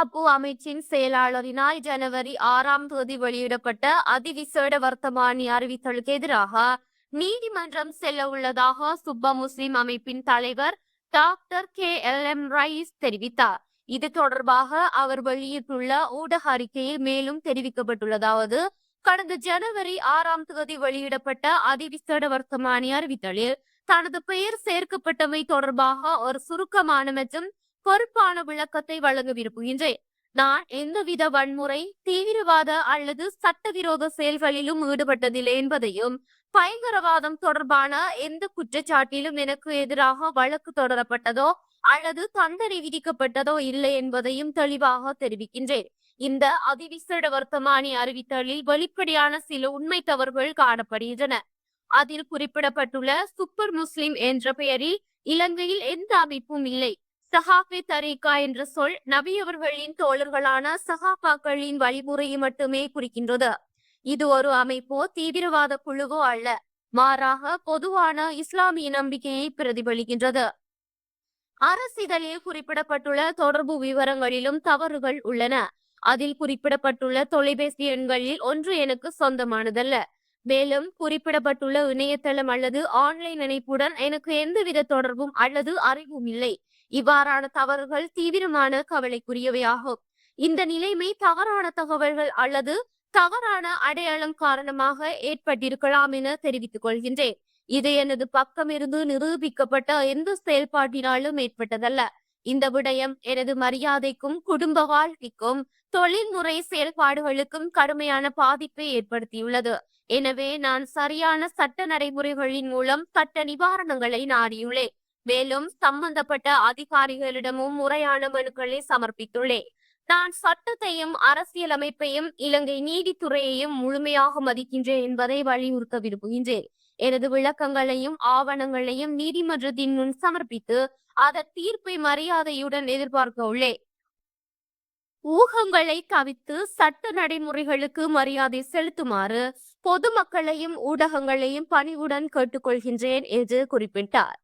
பாதுகாப்பு அமைச்சின் செயலாளரினால் ஜனவரி ஆறாம் தேதி வெளியிடப்பட்ட அதிவிசேட வர்த்தமானி அறிவித்தலுக்கு எதிராக நீதிமன்றம் செல்ல உள்ளதாக சுப்ப முஸ்லிம் அமைப்பின் தலைவர் doctor K L M Rais தெரிவித்தார். இது தொடர்பாக அவர் வெளியிட்டுள்ள ஊடக அறிக்கையில் மேலும் தெரிவிக்கப்பட்டுள்ளதாவது கடந்த ஜனவரி ஆறாம் தேதி வெளியிடப்பட்ட அதிவிசேட வர்த்தமானி அறிவித்தலில் தனது பெயர் சேர்க்கப்பட்டமை தொடர்பாக ஒரு சுருக்கமான மற்றும் பொறுப்பான விளக்கத்தை வழங்க விரும்புகின்றேன். நான் எந்தவித வன்முறை தீவிரவாத அல்லது சட்டவிரோத செயல்களிலும் ஈடுபட்டதில்லை என்பதையும் பயங்கரவாதம் தொடர்பான எந்த குற்றச்சாட்டிலும் எனக்கு எதிராக வழக்கு தொடரப்பட்டதோ அல்லது தண்டனை விதிக்கப்பட்டதோ இல்லை என்பதையும் தெளிவாக தெரிவிக்கின்றேன். இந்த அதிவிசேட வர்த்தமானி அறிவித்தலில் வெளிப்படையான சில உண்மை தவறுகள் காணப்படுகின்றன. அதில் குறிப்பிடப்பட்டுள்ள சூப்பர் முஸ்லிம் என்ற பெயரில் இலங்கையில் எந்த அமைப்பும் இல்லை. சஹாபி தரீகா என்ற சொல் நபி அவர்களின் தோழர்களான சஹாபாக்களின் வழிமுறையை மட்டுமே குறிக்கின்றது. இது ஒரு அமைப்போ தீவிரவாத குழுவோ அல்ல. மாறாக பொதுவான இஸ்லாமிய நம்பிக்கையை பிரதிபலிக்கின்றது. அரசிதழில் குறிப்பிடப்பட்டுள்ள தொடர்பு விவரங்களிலும் தவறுகள் உள்ளன. அதில் குறிப்பிடப்பட்டுள்ள தொலைபேசி எண்களில் ஒன்று எனக்கு சொந்தமானதல்ல. மேலும் குறிப்பிடப்பட்டுள்ள இணையதளம் அல்லது ஆன்லைன் இணைப்புடன் எனக்கு எந்தவித தொடர்பும் அல்லது அறிவும் இல்லை. இவ்வாறான தவறுகள் தீவிரமான கவலைக்குரியவையாகும். இந்த நிலைமை தவறான தகவல்கள் அல்லது தவறான அடையாளம் காரணமாக ஏற்பட்டிருக்கலாம் என தெரிவித்துக் கொள்கின்றேன். இது எனது பக்கமிருந்து நிரூபிக்கப்பட்ட எந்த செயல்பாட்டினாலும் ஏற்பட்டதல்ல. இந்த விடயம் எனது மரியாதைக்கும் குடும்ப வாழ்க்கைக்கும் தொழில்முறை செயல்பாடுகளுக்கும் கடுமையான பாதிப்பை ஏற்படுத்தியுள்ளது. எனவே நான் சரியான சட்ட நடைமுறைகளின் மூலம் சட்ட நிவாரணங்களை நாடியுள்ளேன். மேலும் சம்பந்தப்பட்ட அதிகாரிகளிடமும் முறையான மனுக்களை சமர்ப்பித்துள்ளேன். நான் சட்டத்தையும் அரசியலமைப்பையும் இலங்கை நீதித்துறையையும் முழுமையாக மதிக்கின்றேன் என்பதை வலியுறுத்த விரும்புகின்றேன். எனது விளக்கங்களையும் ஆவணங்களையும் நீதிமன்றத்தின் முன் சமர்ப்பித்து அதன் தீர்ப்பை மரியாதையுடன் எதிர்பார்க்க உள்ளேன் ஊகங்களை கவித்து சட்ட நடைமுறைகளுக்கு மரியாதை செலுத்துமாறு பொதுமக்களையும் ஊடகங்களையும் பணிவுடன் கேட்டுக்கொள்கின்றேன் என்று குறிப்பிட்டார்.